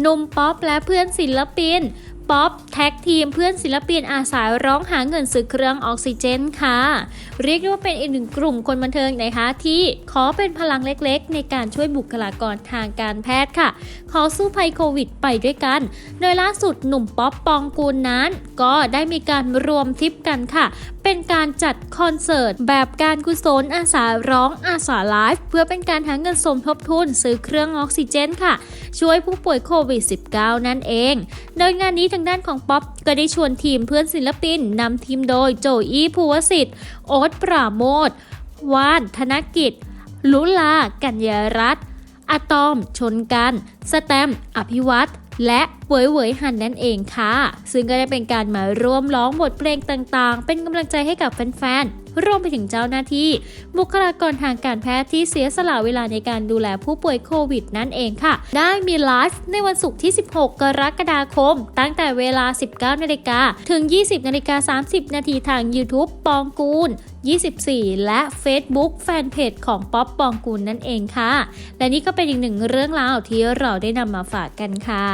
หนุ่มป๊อปและเพื่อนศิลปิน ป๊อปแท็กทีมเพื่อนศิลปินอาสาร้องหาเงินซื้อเครื่องออกซิเจนค่ะ เรียกได้ว่าเป็นอีกหนึ่งกลุ่มคนบันเทิงนะคะที่ขอเป็นพลังเล็กๆ ในการช่วยบุคลากรทางการแพทย์ค่ะ ขอสู้ภัยโควิดไปด้วยกัน โดยล่าสุดหนุ่มป๊อปปองกูลนั้น ก็ได้มีการรวมทิปกันค่ะ เป็นการจัดคอนเสิร์ตแบบการกุศลอาสาร้องอาสาไลฟ์เพื่อเป็นการหาเงินสมทบทุนซื้อเครื่องออกซิเจนค่ะ ช่วยผู้ป่วยโควิด -19 นั่นเอง โดยงานนี้างด้านของป๊อปก็ได้ชวนทีมเพื่อนศิลปินนำทีมโดยโจอี้ภูวสิทธิ์ โอ๊ตปราโมทวาน ธนกิจ ลุลา กัญญารัตน์อะตอม ชนกัน สแตม อภิวัตรและเวยเวยหันนั่นเองค่ะ ซึ่งก็ได้เป็นการมาร่วมร้องบทเพลงต่างๆ เป็นกำลังใจให้กับแฟนๆ รวมไปถึงเจ้าหน้าที่ บุคลากรทางการแพทย์ที่เสียสละเวลาในการดูแลผู้ป่วยโควิดนั่นเองค่ะ ได้มีไลฟ์ในวันศุกร์ที่ 16 กรกฎาคม ตั้งแต่เวลา 19 นาฬิกาถึง 20 นาฬิกา 30 นาทีทาง YouTube ปองกูล 24 และ Facebook แฟนเพจของป๊อปปองกูลนั่นเองค่ะ และนี่ก็เป็นอีกหนึ่งเรื่องราวที่เราได้นำมาฝากกันค่ะ